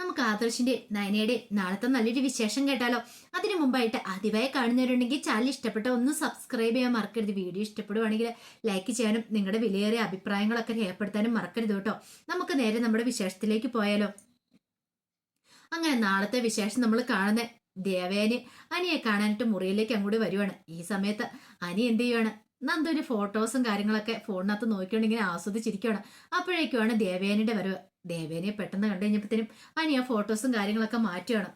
നമുക്ക് ആദർശിന്റെ നയനയുടെ നാളത്തെ നല്ലൊരു വിശേഷം കേട്ടാലോ? അതിനു മുമ്പായിട്ട് ആദ്യമായി കാണുന്നവരുണ്ടെങ്കിൽ ചാനൽ ഇഷ്ടപ്പെട്ട ഒന്ന് സബ്സ്ക്രൈബ് ചെയ്യാൻ മറക്കരുത്. വീഡിയോ ഇഷ്ടപ്പെടുവാണെങ്കിൽ ലൈക്ക് ചെയ്യാനും നിങ്ങളുടെ വിലയേറിയ അഭിപ്രായങ്ങളൊക്കെ രേഖപ്പെടുത്താനും മറക്കരുത് കേട്ടോ. നമുക്ക് നേരെ നമ്മുടെ വിശേഷത്തിലേക്ക് പോയാലോ? അങ്ങനെ നാളത്തെ വിശേഷം നമ്മൾ കാണുന്ന ദേവേന് അനിയെ കാണാനായിട്ട് മുറിയിലേക്ക് അങ്ങോട്ട് വരുവാണ്. ഈ സമയത്ത് അനി എന്ത് ചെയ്യുവാണ്? നന്ദൊരു ഫോട്ടോസും കാര്യങ്ങളൊക്കെ ഫോണിനകത്ത് നോക്കിയോണ്ടിങ്ങനെ ആസ്വദിച്ചിരിക്കുവാണ്. അപ്പോഴേക്കുമാണ് ദേവേനിയുടെ വരവ്. ദേവേനെ പെട്ടെന്ന് കണ്ടു കഴിഞ്ഞപ്പോഴത്തേനും അനി ആ ഫോട്ടോസും കാര്യങ്ങളൊക്കെ മാറ്റുകയാണ്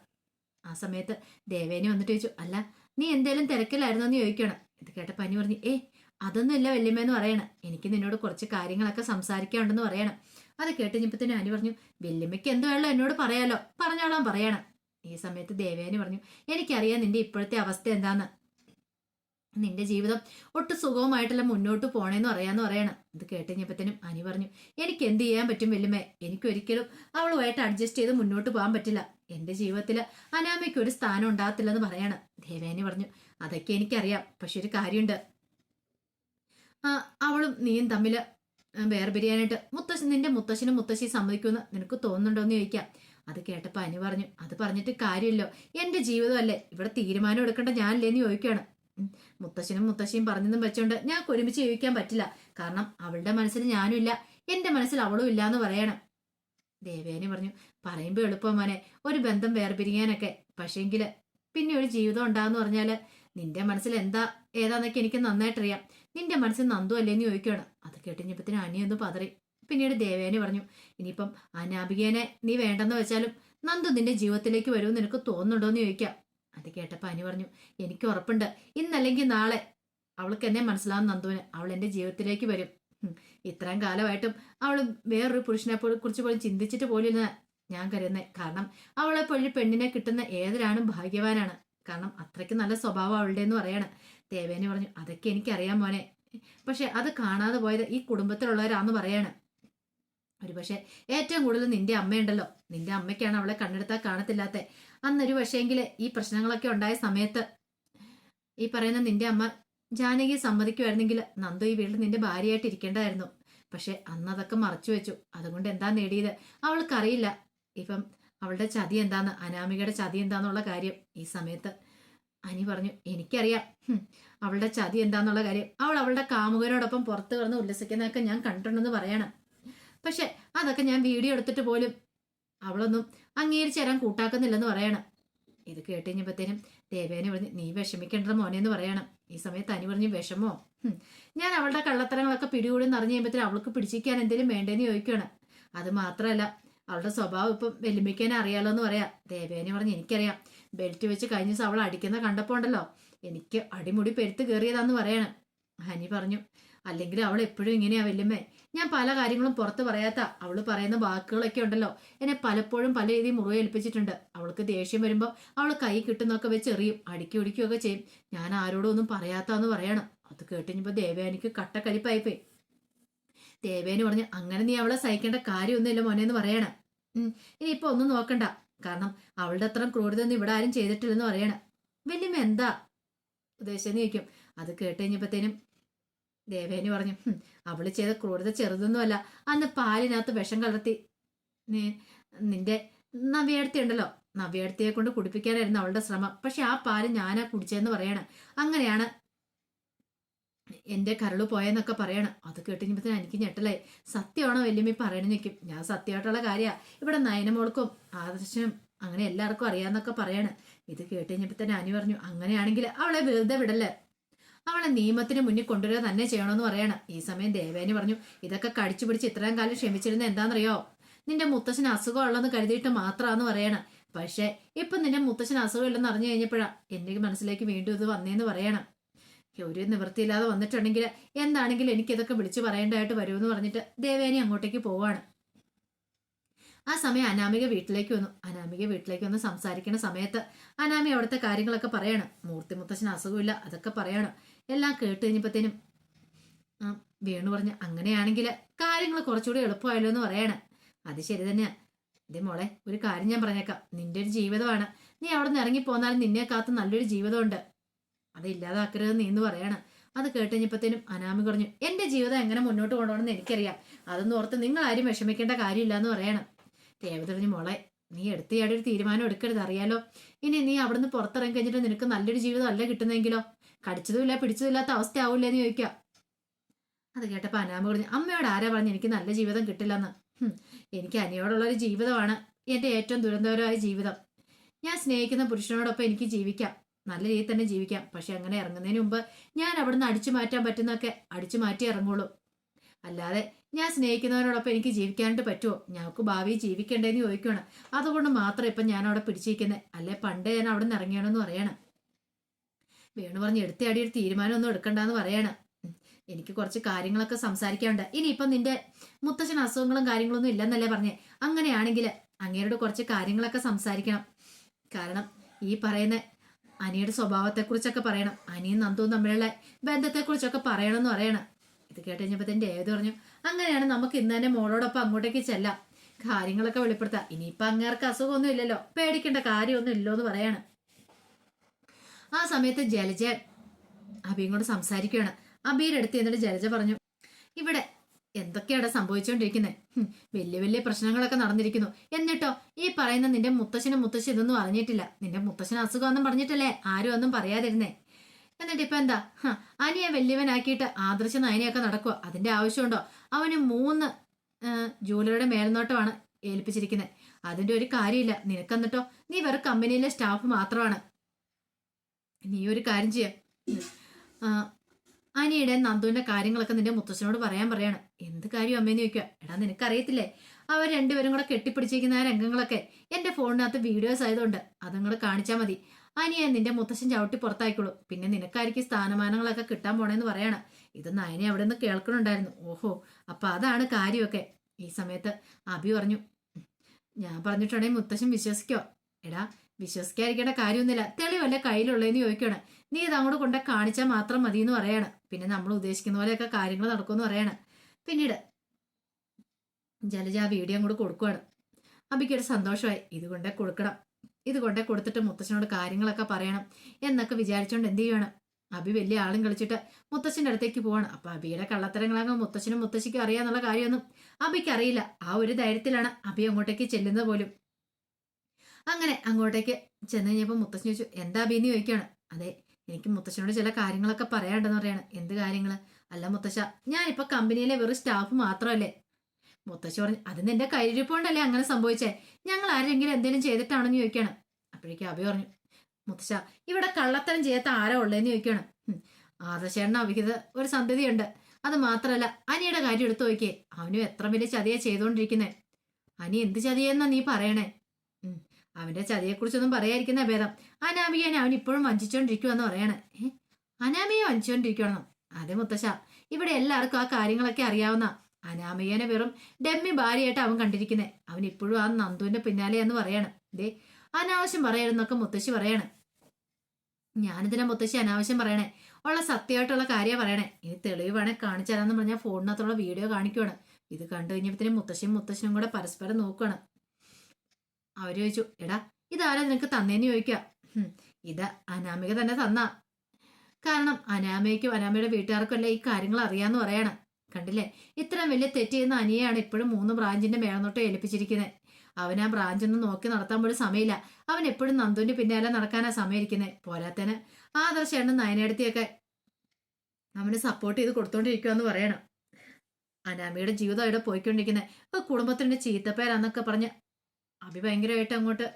ആ സമയത്ത് ദേവേനെ വന്നിട്ട് ചോദിച്ചു അല്ല നീ എന്തേലും തിരക്കിലായിരുന്നോ എന്ന് ചോദിക്കണം ഇത് കേട്ടപ്പോൾ അനി പറഞ്ഞു ഏ അതൊന്നുമില്ല വല്യമ്മയെന്ന് പറയണം. എനിക്ക് നിന്നോട് കുറച്ച് കാര്യങ്ങളൊക്കെ സംസാരിക്കാനുണ്ടെന്ന് പറയണം. അത് കേട്ട് കഴിഞ്ഞപ്പോഴത്തേനും അനി പറഞ്ഞു വല്യമ്മയ്ക്ക് എന്ത് വേണമല്ലോ എന്നോട് പറയാലോ. പറഞ്ഞോളാം പറയണം. ഈ സമയത്ത് ദേവേനി പറഞ്ഞു എനിക്കറിയാം നിന്റെ ഇപ്പോഴത്തെ അവസ്ഥ എന്താന്ന്. നിന്റെ ജീവിതം ഒട്ടും സുഖവുമായിട്ടല്ല മുന്നോട്ട് പോണേന്ന് പറയാന്ന് പറയണം. ഇത് കേട്ടുകഴിഞ്ഞപ്പത്തേനും അനി പറഞ്ഞു എനിക്ക് എന്ത് ചെയ്യാൻ പറ്റും വല്യമ്മേ എനിക്കൊരിക്കലും അവളുമായിട്ട് അഡ്ജസ്റ്റ് ചെയ്ത് മുന്നോട്ട് പോകാൻ പറ്റില്ല. എന്റെ ജീവിതത്തിൽ അനാമയ്ക്ക് ഒരു സ്ഥാനം ഉണ്ടാകത്തില്ലെന്ന് പറയാണ്. ദേവേനി പറഞ്ഞു അതൊക്കെ എനിക്കറിയാം. പക്ഷെ ഒരു കാര്യമുണ്ട് അവളും നീയും തമ്മിൽ വേർപിരിയാനായിട്ട് മുത്തശ്ശൻ നിന്റെ മുത്തശ്ശനും മുത്തശ്ശി സമ്മതിക്കുമെന്ന് നിനക്ക് തോന്നുന്നുണ്ടോ എന്ന് ചോദിക്കാം. അത് കേട്ടപ്പോൾ അനി പറഞ്ഞു അത് പറഞ്ഞിട്ട് കാര്യമില്ലോ. എന്റെ ജീവിതമല്ലേ? ഇവിടെ തീരുമാനം എടുക്കേണ്ട ഞാനല്ലേ എന്ന് ചോദിക്കുകയാണ്. മുത്തശ്ശനും മുത്തശ്ശിയും പറഞ്ഞതും വെച്ചോണ്ട് ഞാൻ ഒരുമിച്ച് ജീവിക്കാൻ പറ്റില്ല. കാരണം അവളുടെ മനസ്സിൽ ഞാനും ഇല്ല എന്റെ മനസ്സിൽ അവളും ഇല്ല എന്ന് പറയണം. ദേവേനി പറഞ്ഞു പറയുമ്പോൾ എളുപ്പം മോനെ ഒരു ബന്ധം വേർപിരിയാനൊക്കെ. പക്ഷേങ്കിൽ പിന്നെ ഒരു ജീവിതം ഉണ്ടാന്ന് പറഞ്ഞാൽ നിന്റെ മനസ്സിൽ എന്താ ഏതാന്നൊക്കെ എനിക്ക് നന്നായിട്ടറിയാം. നിന്റെ മനസ്സിൽ നന്ദു അല്ലേന്ന് ചോദിക്കുകയാണ് അത് കേട്ടിഞ്ഞപ്പത്തിന് അനിയൊന്ന് പതറി. പിന്നീട് ദേവേനി പറഞ്ഞു ഇനിയിപ്പം അനാപികേനെ നീ വേണ്ടെന്ന് വെച്ചാലും നന്ദു നിന്റെ ജീവിതത്തിലേക്ക് വരുമെന്ന് നിനക്ക് തോന്നുന്നുണ്ടോ എന്ന് ചോദിക്കാം. അത് കേട്ടപ്പോൾ അനി പറഞ്ഞു എനിക്ക് ഉറപ്പുണ്ട്. ഇന്നല്ലെങ്കിൽ നാളെ. അവൾക്ക് എന്നെ മനസ്സിലാവും നന്ദുവിന്. അവൾ എന്റെ ജീവിതത്തിലേക്ക് വരും. ഇത്രയും കാലമായിട്ടും അവൾ വേറൊരു പുരുഷനെ കുറിച്ച് പോലും ചിന്തിച്ചിട്ട് പോലും ഞാൻ കരുതുന്നത് കാരണം അവളെ പോലെ പെണ്ണിനെ കിട്ടുന്ന ഏതൊരാണും ഭാഗ്യവാനാണ്. കാരണം അത്രയ്ക്ക് നല്ല സ്വഭാവം അവളുടെ എന്ന് പറയാണ്. ദേവേനി പറഞ്ഞു അതൊക്കെ എനിക്കറിയാൻ മോനെ. പക്ഷെ അത് കാണാതെ പോയത് ഈ കുടുംബത്തിലുള്ളവരാന്ന് പറയാണ്. ഒരു പക്ഷെ ഏറ്റവും കൂടുതൽ നിന്റെ അമ്മയുണ്ടല്ലോ. നിന്റെ അമ്മയ്ക്കാണ് അവളെ കണ്ണെടുത്താൽ കാണത്തില്ലാത്ത അന്നൊരു പക്ഷേങ്കിൽ ഈ പ്രശ്നങ്ങളൊക്കെ ഉണ്ടായ സമയത്ത് ഈ പറയുന്ന നിന്റെ അമ്മ ജാനകി സമ്മതിക്കുമായിരുന്നെങ്കിൽ നന്ദു ഈ വീട്ടിൽ നിന്റെ ഭാര്യയായിട്ട് ഇരിക്കേണ്ടായിരുന്നു. പക്ഷെ അന്ന് അതൊക്കെ മറച്ചു വെച്ചു. അതുകൊണ്ട് എന്താ നേടിയത്? അവൾക്കറിയില്ല. ഇപ്പം അവളുടെ ചതി എന്താന്ന് അനാമികയുടെ ചതി എന്താന്നുള്ള കാര്യം ഈ സമയത്ത് അനി പറഞ്ഞു എനിക്കറിയാം. അവളുടെ ചതി എന്താന്നുള്ള കാര്യം. അവൾ അവളുടെ കാമുകനോടൊപ്പം പുറത്തു കിടന്ന് ഉല്ലസിക്കുന്നതൊക്കെ ഞാൻ കണ്ടിട്ടുണ്ടെന്ന് പറയണം. പക്ഷെ അതൊക്കെ ഞാൻ വീഡിയോ എടുത്തിട്ട് പോലും അവളൊന്നും അംഗീകരിച്ച് തരാൻ കൂട്ടാക്കുന്നില്ലെന്ന് പറയണം. ഇത് കേട്ട് കഴിഞ്ഞപ്പോഴത്തേനും ദേവേനെ പറഞ്ഞ് നീ വിഷമിക്കേണ്ടത് മോനെ എന്ന് പറയണം. ഈ സമയത്ത് അനി പറഞ്ഞ് വിഷമോ? ഞാൻ അവളുടെ കള്ളത്തരങ്ങളൊക്കെ പിടികൂടി നിറഞ്ഞു കഴിയുമ്പോഴത്തേനും അവൾക്ക് പിടിച്ചിരിക്കാൻ എന്തെങ്കിലും വേണ്ടേന്ന് ചോദിക്കുകയാണ് അത് മാത്രമല്ല അവളുടെ സ്വഭാവം ഇപ്പം വെല്ലുമിക്കാൻ അറിയാലോ എന്ന് പറയാം. ദേവേനെ പറഞ്ഞ് എനിക്കറിയാം. ബെൽറ്റ് വെച്ച് കഴിഞ്ഞ ദിവസം അവൾ അടിക്കുന്ന കണ്ടപ്പോൾ ഉണ്ടല്ലോ എനിക്ക് അടിമുടി പെരുത്ത് കയറിയതാന്ന് പറയണം. ഹനി പറഞ്ഞു അല്ലെങ്കിൽ അവൾ എപ്പോഴും ഇങ്ങനെയാ വല്യമ്മേ. ഞാൻ പല കാര്യങ്ങളും പുറത്ത് പറയാത്ത അവൾ പറയുന്ന വാക്കുകളൊക്കെ ഉണ്ടല്ലോ. എന്നെ പലപ്പോഴും പല രീതിയിൽ മുറിവേൽപ്പിച്ചിട്ടുണ്ട്. അവൾക്ക് ദേഷ്യം വരുമ്പോൾ അവൾ കൈ കിട്ടുന്നൊക്കെ വെച്ച് എറിയും അടുക്കി ഒടിക്കുകയൊക്കെ ചെയ്യും. ഞാൻ ആരോടും ഒന്നും പറയാത്താന്ന് പറയണം. അത് കേട്ടുകഴിഞ്ഞപ്പോൾ ദേവേനിക്ക് കട്ടക്കലിപ്പായിപ്പോയി. ദേവേന് പറഞ്ഞു അങ്ങനെ നീ അവളെ സഹിക്കേണ്ട കാര്യമൊന്നുമില്ല മോനെ എന്ന് പറയണം. ഇനി ഇപ്പൊ ഒന്നും നോക്കണ്ട. കാരണം അവളുടെ അത്ര ക്രൂരത ഒന്നും ഇവിടെ ആരും ചെയ്തിട്ടില്ലെന്ന് പറയണം. വല്യമ്മ എന്താ? ഉദ്ദേശിച്ചെന്ന് ചോദിക്കും. അത് കേട്ട് കഴിഞ്ഞപ്പോഴത്തേനും ദേവേനി പറഞ്ഞു "ഹും, അവൾ ചെയ്ത ക്രൂരത ചെറുതൊന്നുമല്ല. അന്ന് പാലിനകത്ത് വിഷം കലർത്തി നിന്റെ നവ്യടുത്തി ഉണ്ടല്ലോ നവ്യടുത്തിയെ കൊണ്ട് കുടിപ്പിക്കാനായിരുന്നു അവളുടെ ശ്രമം. പക്ഷെ ആ പാൽ ഞാനാ കുടിച്ചതെന്ന് പറയാണ്. അങ്ങനെയാണ് എന്റെ കരൾ പോയെന്നൊക്കെ പറയണം. അത് കേട്ടിഞ്ഞപ്പോഴത്തേന് എനിക്ക് ഞെട്ടലായി. സത്യമാണോ വല്യമ്മ പറയണ നിൽക്കും ഞാൻ സത്യമായിട്ടുള്ള കാര്യമാണ് ഇവിടെ നയനമോൾക്കും ആദർശനും അങ്ങനെ എല്ലാവർക്കും അറിയാന്നൊക്കെ പറയാണ്. ഇത് കേട്ടുകഴിഞ്ഞപ്പോൾ തന്നെ അനി പറഞ്ഞു അങ്ങനെയാണെങ്കിൽ അവളെ വെറുതെ വിടല്ലേ? അവളെ നിയമത്തിന് മുന്നിൽ കൊണ്ടുവരിക തന്നെ ചെയ്യണമെന്ന് പറയണം. ഈ സമയം ദേവേനി പറഞ്ഞു ഇതൊക്കെ കടിച്ചു പിടിച്ച് ഇത്രയും കാലം ക്ഷമിച്ചിരുന്ന എന്താണെന്നറിയോ? നിന്റെ മുത്തശ്ശന് അസുഖം ഉള്ളതെന്ന് കരുതിയിട്ട് മാത്രമാന്ന് പറയണം. പക്ഷേ ഇപ്പൊ നിന്റെ മുത്തശ്ശന് അസുഖം ഇല്ലെന്ന് അറിഞ്ഞു കഴിഞ്ഞപ്പോഴാ എന്റെ മനസ്സിലേക്ക് വീണ്ടും ഇത് വന്നേന്ന് പറയണം. ഒരു നിവൃത്തിയില്ലാതെ വന്നിട്ടുണ്ടെങ്കിൽ എന്താണെങ്കിലും എനിക്കിതൊക്കെ വിളിച്ചു പറയേണ്ടതായിട്ട് വരുമെന്ന് പറഞ്ഞിട്ട് ദേവേനി അങ്ങോട്ടേക്ക് പോവാണ്. ആ സമയം അനാമിക വീട്ടിലേക്ക് വന്നു. അനാമിക വീട്ടിലേക്ക് വന്ന് സംസാരിക്കുന്ന സമയത്ത് അനാമി അവിടുത്തെ കാര്യങ്ങളൊക്കെ പറയണം. മൂർത്തി മുത്തശ്ശന് അസുഖമില്ല അതൊക്കെ പറയണം. എല്ലാം കേട്ട് കഴിഞ്ഞപ്പോഴത്തേനും വേണു പറഞ്ഞ് അങ്ങനെയാണെങ്കിൽ കാര്യങ്ങൾ കുറച്ചുകൂടി എളുപ്പമായല്ലോ എന്ന് പറയണം. അത് ശരി തന്നെയാ. ഇതേ മോളെ ഒരു കാര്യം ഞാൻ പറഞ്ഞേക്കാം. നിന്റെ ഒരു ജീവിതമാണ്. നീ അവിടെ നിന്ന് ഇറങ്ങി പോന്നാലും നിന്നെ കാത്ത് നല്ലൊരു ജീവിതമുണ്ട്. അത് ഇല്ലാതാക്കരുത് നീ എന്ന് പറയണം. അത് കേട്ട് കേട്ടുകഴിഞ്ഞപ്പോഴത്തേനും അനാമി പറഞ്ഞു എന്റെ ജീവിതം എങ്ങനെ മുന്നോട്ട് കൊണ്ടുപോകണമെന്ന് എനിക്കറിയാം. അതൊന്നും ഓർത്ത് നിങ്ങൾ ആരും വിഷമിക്കേണ്ട കാര്യമില്ല എന്ന് പറയണം. രേവതി പറഞ്ഞു മോളെ നീ എടുത്തിയാടെ ഒരു തീരുമാനം എടുക്കരുത് അറിയാലോ? ഇനി നീ അവിടുന്ന് പുറത്തിറങ്ങി കഴിഞ്ഞിട്ട് നിനക്ക് നല്ലൊരു ജീവിതം അല്ല കിട്ടുന്നെങ്കിലോ? കടിച്ചതുമില്ല പിടിച്ചതുമില്ലാത്ത അവസ്ഥ ആവില്ല എന്ന് ചോദിക്കാം. അത് കേട്ടപ്പോൾ അനാമ പറഞ്ഞു അമ്മയോട് ആരാ പറഞ്ഞു എനിക്ക് നല്ല ജീവിതം കിട്ടില്ലെന്ന്? എനിക്ക് അനിയോടുള്ള ഒരു ജീവിതമാണ് എന്റെ ഏറ്റവും ദുരന്തപരമായ ജീവിതം. ഞാൻ സ്നേഹിക്കുന്ന പുരുഷനോടൊപ്പം എനിക്ക് ജീവിക്കാം നല്ല രീതിയിൽ തന്നെ ജീവിക്കാം. പക്ഷെ അങ്ങനെ ഇറങ്ങുന്നതിന് മുമ്പ് ഞാൻ അവിടുന്ന് അടിച്ചു മാറ്റാൻ പറ്റുന്നൊക്കെ അടിച്ചു മാറ്റി ഇറങ്ങുള്ളൂ. അല്ലാതെ ഞാൻ സ്നേഹിക്കുന്നവരോടൊപ്പം എനിക്ക് ജീവിക്കാനായിട്ട് പറ്റുമോ? ഞങ്ങൾക്ക് ഭാവി ജീവിക്കണ്ടേന്ന് ചോദിക്കുകയാണ് അതുകൊണ്ട് മാത്രം ഇപ്പം ഞാൻ അവിടെ പിടിച്ചിരിക്കുന്നത് അല്ലെ? പണ്ട് ഞാൻ അവിടെ നിന്ന് ഇറങ്ങിയാണെന്ന് പറയണം. വേണു പറഞ്ഞ് എടുത്തയാടി ഒരു തീരുമാനമൊന്നും എടുക്കണ്ടെന്ന് പറയണം. എനിക്ക് കുറച്ച് കാര്യങ്ങളൊക്കെ സംസാരിക്കാനുണ്ട്. ഇനിയിപ്പം നിന്റെ മുത്തച്ഛൻ അസുഖങ്ങളും കാര്യങ്ങളൊന്നും ഇല്ലെന്നല്ലേ പറഞ്ഞേ? അങ്ങനെയാണെങ്കിൽ അങ്ങേരോട് കുറച്ച് കാര്യങ്ങളൊക്കെ സംസാരിക്കണം. കാരണം ഈ പറയുന്ന അനിയുടെ സ്വഭാവത്തെക്കുറിച്ചൊക്കെ പറയണം. അനിയും നന്ദുവും തമ്മിലുള്ള ബന്ധത്തെക്കുറിച്ചൊക്കെ പറയണമെന്ന് പറയണം. ഇത് കേട്ട് ഏത് പറഞ്ഞു അങ്ങനെയാണ് നമുക്ക് ഇന്ന് തന്നെ മോളോടൊപ്പം അങ്ങോട്ടേക്ക് ചെല്ലാം. കാര്യങ്ങളൊക്കെ വെളിപ്പെടുത്താം. ഇനിയിപ്പോൾ അങ്ങേർക്ക് അസുഖമൊന്നും ഇല്ലല്ലോ പേടിക്കേണ്ട കാര്യമൊന്നും ഇല്ലോ എന്ന് പറയാണ്. ആ സമയത്ത് ജലജ അബിയും കൂടെ സംസാരിക്കുകയാണ്. അബിയുടെ അടുത്ത് എന്നിട്ട് ജലജ പറഞ്ഞു ഇവിടെ എന്തൊക്കെയാണ് സംഭവിച്ചുകൊണ്ടിരിക്കുന്നത് വലിയ വലിയ പ്രശ്നങ്ങളൊക്കെ നടന്നിരിക്കുന്നു. എന്നിട്ടോ ഈ പറയുന്ന നിന്റെ മുത്തശ്ശനും മുത്തശ്ശി ഇതൊന്നും അറിഞ്ഞിട്ടില്ല. നിന്റെ മുത്തശ്ശന് അസുഖമൊന്നും പറഞ്ഞിട്ടല്ലേ? ആരും ഒന്നും പറയാതിരുന്നേ. എന്നിട്ട് ഇപ്പൊ എന്താ? അനിയെ വലിയവനാക്കിയിട്ട് ആദർശ നയനയൊക്കെ നടക്കുക അതിന്റെ ആവശ്യമുണ്ടോ? അവന് മൂന്ന് ജൂലറിയുടെ മേൽനോട്ടമാണ് ഏൽപ്പിച്ചിരിക്കുന്നത് അതിന്റെ ഒരു കാര്യമില്ല. നിനക്കെന്നിട്ടോ? നീ വെറും കമ്പനിയിലെ സ്റ്റാഫ് മാത്രമാണ്. നീ ഒരു കാര്യം ചെയ്യ. അനിയുടെ നന്ദുവിന്റെ കാര്യങ്ങളൊക്കെ നിന്റെ മുത്തച്ഛനോട് പറയാൻ പറയാണ്. എന്ത് കാര്യം അമ്മേന്ന് ചോദിക്കുക എടാ നിനക്കറിയത്തില്ലേ? അവർ രണ്ടുപേരും കൂടെ കെട്ടിപ്പിടിച്ചിരിക്കുന്ന ആ രംഗങ്ങളൊക്കെ. എന്റെ ഫോണിനകത്ത് വീഡിയോസ് ആയതുകൊണ്ട് അതും കാണിച്ചാൽ മതി. അനിയെ നിന്റെ മുത്തശ്ശൻ ചവിട്ടി പുറത്തായിക്കോളൂ. പിന്നെ നിനക്കായിരിക്കും സ്ഥാനമാനങ്ങളൊക്കെ കിട്ടാൻ പോണേന്ന് പറയണം. ഇത് നയനെ അവിടെ നിന്ന് കേൾക്കണുണ്ടായിരുന്നു. ഓഹോ അപ്പൊ അതാണ് കാര്യമൊക്കെ. ഈ സമയത്ത് അഭി പറഞ്ഞു ഞാൻ പറഞ്ഞിട്ടുണ്ടെങ്കിൽ മുത്തശ്ശൻ വിശ്വസിക്കോ? എടാ വിശ്വസിക്കാതിരിക്കേണ്ട കാര്യമൊന്നുമില്ല. തെളിവല്ലേ കയ്യിലുള്ളതെന്ന് ചോദിക്കണം നീ ഇത് അങ്ങോട്ട് കൊണ്ട കാണിച്ചാൽ മാത്രം മതി എന്ന് പറയാണ്. പിന്നെ നമ്മൾ ഉദ്ദേശിക്കുന്ന പോലെയൊക്കെ കാര്യങ്ങൾ നടക്കുമെന്ന് പറയാണ്. പിന്നീട് ജലജ ആ വീഡിയോ അങ്ങോട്ട് കൊടുക്കുവാണ്. അബിക്കൊരു സന്തോഷമായി. ഇത് കൊണ്ടേ കൊടുക്കണം. ഇത് കൊണ്ടേ കൊടുത്തിട്ട് മുത്തച്ഛനോട് കാര്യങ്ങളൊക്കെ പറയണം. എന്നൊക്കെ വിചാരിച്ചുകൊണ്ട് എന്ത് ചെയ്യണം അബി വലിയ ആളും കളിച്ചിട്ട് മുത്തച്ഛന്റെ അടുത്തേക്ക് പോവാണ്. അപ്പൊ അബിയുടെ കള്ളത്തരങ്ങളങ്ങ് മുത്തശ്ശനും മുത്തശ്ശിക്കും അറിയാന്നുള്ള കാര്യമൊന്നും അബിക്ക് അറിയില്ല. ആ ഒരു ധൈര്യത്തിലാണ് അബി അങ്ങോട്ടേക്ക് ചെല്ലുന്നത് പോലും. അങ്ങനെ അങ്ങോട്ടേക്ക് ചെന്ന് കഴിഞ്ഞപ്പോൾ മുത്തശ്ശൻ ചോദിച്ചു എന്താ അബിന്ന് ചോദിക്കുകയാണ്. അതെ എനിക്ക് മുത്തശ്ശനോട് ചില കാര്യങ്ങളൊക്കെ പറയാണ്ടെന്ന് പറയാണ്. എന്ത് കാര്യങ്ങൾ? അല്ല മുത്തശ്ശ ഞാനിപ്പോ കമ്പനിയിലെ വെറും സ്റ്റാഫ് മാത്രമല്ലേ. മുത്തശ്ശി പറഞ്ഞു അത് നിന്റെ കയ്യിരിപ്പോണ്ടല്ലേ അങ്ങനെ സംഭവിച്ചേ? ഞങ്ങൾ ആരെങ്കിലും എന്തെങ്കിലും ചെയ്തിട്ടാണെന്ന് ചോദിക്കാണ് അപ്പോഴേക്കും അഭി പറഞ്ഞു മുത്തശ്ശ ഇവിടെ കള്ളത്തരം ചെയ്യാത്ത ആരാ ഉള്ളതെന്ന് ചോദിക്കാണ് ആദർശേണ്ണ അവിഹിത ഒരു സന്തതിയുണ്ട്. അത് മാത്രമല്ല അനിയുടെ കാര്യം എടുത്തു നോക്കിയേ അവനും എത്ര വലിയ ചതിയാ ചെയ്തുകൊണ്ടിരിക്കുന്നേ. അനി എന്ത് ചതിയെന്നാ നീ പറയണേ? അവന്റെ ചതിയെക്കുറിച്ചൊന്നും പറയാതിരിക്കുന്ന ഭേദം. അനാമികനെ അവൻ ഇപ്പോഴും വഞ്ചിച്ചോണ്ടിരിക്കുവെന്ന് പറയണേ. അനാമിയെ വഞ്ചിച്ചോണ്ടിരിക്കണം അതെ മുത്തശ്ശ ഇവിടെ എല്ലാവർക്കും ആ കാര്യങ്ങളൊക്കെ അറിയാവുന്ന അനാമികനെ വെറും ഡമ്മി ഭാര്യയായിട്ട് അവൻ കണ്ടിരിക്കുന്നത് അവൻ ഇപ്പോഴും ആ നന്ദുവിന്റെ പിന്നാലെ എന്ന് പറയാണ്. ദേ അനാവശ്യം പറയരുന്നൊക്കെ മുത്തശ്ശി പറയാണ്. ഞാനിതിനെ മുത്തശ്ശി അനാവശ്യം പറയണേ. ഉള്ള സത്യമായിട്ടുള്ള കാര്യം പറയണേ. ഇനി തെളിവ് വേണേ കാണിച്ചു തരാന്ന് പറഞ്ഞാൽ ഫോണിനകത്തുള്ള വീഡിയോ കാണിക്കുവാണ്. ഇത് കണ്ടു കഴിഞ്ഞപ്പോഴത്തേനും മുത്തശ്ശിയും മുത്തശ്ശനും കൂടെ പരസ്പരം നോക്കുകയാണ് അവർ ചോദിച്ചു എടാ ഇതാരാ നിനക്ക് തന്നേന്ന് ചോദിക്കുക "ഹും, ഇത് അനാമിക തന്നെ തന്ന. കാരണം അനാമയ്ക്കും അനാമയുടെ വീട്ടുകാർക്കും അല്ലേ ഈ കാര്യങ്ങൾ അറിയാന്ന് പറയാണ്. കണ്ടില്ലേ? ഇത്രയും വലിയ തെറ്റ് ചെയ്യുന്ന അനിയെയാണ് ഇപ്പോഴും മൂന്ന് ബ്രാഞ്ചിന്റെ മേളനോട്ടം ഏൽപ്പിച്ചിരിക്കുന്നത് അവൻ ആ ബ്രാഞ്ചൊന്നും നോക്കി നടത്താൻ പോലും സമയമില്ല. അവൻ എപ്പോഴും നന്ദുവിന്റെ പിന്നാലെ നടക്കാനാ സമയമിരിക്കുന്നത് പോരാത്തന്. ദർശനം നയനടുത്തിയൊക്കെ അവന് സപ്പോർട്ട് ചെയ്ത് കൊടുത്തോണ്ടിരിക്കുകയെന്ന് പറയണം. അനാമിയുടെ ജീവിതം അവിടെ പോയിക്കൊണ്ടിരിക്കുന്നത് കുടുംബത്തിന്റെ ചീത്തപ്പേരാന്നൊക്കെ പറഞ്ഞ് അഭി ഭയങ്കരമായിട്ട് അങ്ങോട്ട്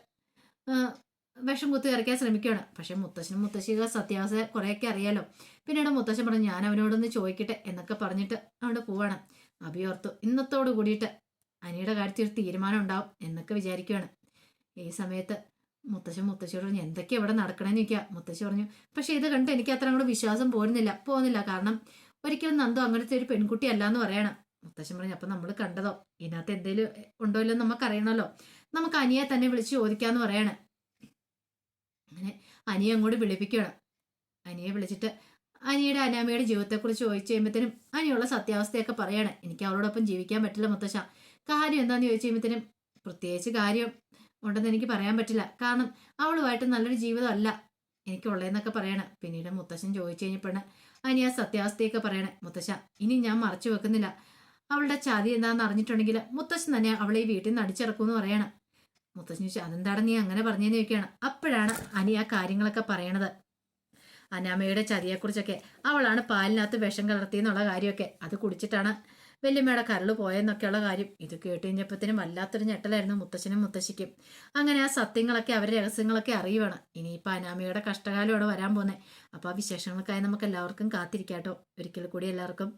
വിഷം കുത്തി ഇറക്കാൻ ശ്രമിക്കുകയാണ്. പക്ഷെ മുത്തശ്ശനും മുത്തശ്ശിക സത്യാവസ്ഥ കുറേയൊക്കെ അറിയാലോ. പിന്നീട് മുത്തശ്ശൻ പറഞ്ഞു ഞാൻ അവനോടൊന്ന് ചോദിക്കട്ടെ എന്നൊക്കെ പറഞ്ഞിട്ട് അവിടെ പോവാണ്. അഭിയോർത്തു ഇന്നത്തോട് കൂടിയിട്ട് അനിയുടെ കാര്യത്തിൽ ഒരു തീരുമാനം ഉണ്ടാവും എന്നൊക്കെ വിചാരിക്കുകയാണ് ഈ സമയത്ത് മുത്തശ്ശൻ മുത്തശ്ശിയോട് പറഞ്ഞു എന്തൊക്കെയാ ഇവിടെ നടക്കണമെന്ന് ചോദിക്കുക? മുത്തശ്ശി പറഞ്ഞു പക്ഷെ ഇത് കണ്ട് എനിക്ക് അത്ര അങ്ങോട്ട് വിശ്വാസം പോരുന്നില്ല പോകുന്നില്ല. കാരണം ഒരിക്കലും നന്ദു അങ്ങനത്തെ ഒരു പെൺകുട്ടി അല്ല എന്ന് പറയണം. മുത്തശ്ശൻ പറഞ്ഞു അപ്പൊ നമ്മൾ കണ്ടതോ? ഇതിനകത്ത് എന്തെങ്കിലും ഉണ്ടോ ഇല്ലെന്ന് നമുക്ക് അറിയണമല്ലോ നമുക്ക് അനിയെ തന്നെ വിളിച്ച് ചോദിക്കാന്ന് പറയാണ്. അങ്ങനെ അനിയെ അങ്ങോട്ട് വിളിപ്പിക്കണം അനിയെ വിളിച്ചിട്ട് അനിയുടെ അനാമയുടെ ജീവിതത്തെക്കുറിച്ച് ചോദിച്ചു കഴിയുമ്പോഴത്തേനും അനിയുള്ള സത്യാവസ്ഥയൊക്കെ പറയാണ്. എനിക്ക് അവളോടൊപ്പം ജീവിക്കാൻ പറ്റില്ല മുത്തശ്ശ. കാര്യം എന്താന്ന് ചോദിച്ചു കഴിയുമ്പോഴത്തേനും പ്രത്യേകിച്ച് കാര്യം ഉണ്ടെന്ന് എനിക്ക് പറയാൻ പറ്റില്ല. കാരണം അവളുമായിട്ട് നല്ലൊരു ജീവിതമല്ല എനിക്കുള്ളതെന്നൊക്കെ പറയണം. പിന്നീട് മുത്തശ്ശൻ ചോദിച്ചു കഴിഞ്ഞപ്പോഴാണ് അനി ആ സത്യാവസ്ഥയൊക്കെ പറയണേ. മുത്തശ്ശ ഇനി ഞാൻ മറച്ചു വെക്കുന്നില്ല. അവളുടെ ചതി എന്താണെന്ന് അറിഞ്ഞിട്ടുണ്ടെങ്കിൽ മുത്തശ്ശൻ തന്നെ അവളെ ഈ വീട്ടിൽ നിന്ന് അടിച്ചിറക്കുമെന്ന് പറയണം. മുത്തശ്ശി ചോദിച്ചു അതെന്താണ് നീ അങ്ങനെ പറഞ്ഞെന്ന് ചോദിക്കുകയാണ്. അപ്പോഴാണ് അനി ആ കാര്യങ്ങളൊക്കെ പറയണത്. അനാമയുടെ ചതിയെക്കുറിച്ചൊക്കെ അവളാണ് പാലിനകത്ത് വിഷം കലർത്തി എന്നുള്ള കാര്യമൊക്കെ അത് കുടിച്ചിട്ടാണ് വല്യമ്മയുടെ കരൾ പോയെന്നൊക്കെയുള്ള കാര്യം. ഇത് കേട്ട് കഴിഞ്ഞപ്പത്തിനും വല്ലാത്തൊരു ഞെട്ടലായിരുന്നു മുത്തശ്ശനും മുത്തശ്ശിക്കും. അങ്ങനെ ആ സത്യങ്ങളൊക്കെ അവരുടെ രഹസ്യങ്ങളൊക്കെ അറിയുവാണ്. ഇനിയിപ്പോൾ അനാമയുടെ കഷ്ടകാലം കഷ്ടകാലമാണ് വരാൻ പോകുന്നത് അപ്പോൾ ആ വിശേഷങ്ങൾക്കായി നമുക്ക് എല്ലാവർക്കും കാത്തിരിക്കാട്ടോ. ഒരിക്കൽ കൂടി എല്ലാവർക്കും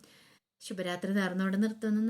ശുഭരാത്രി നേർന്നുകൊണ്ട് നിർത്തുന്നു.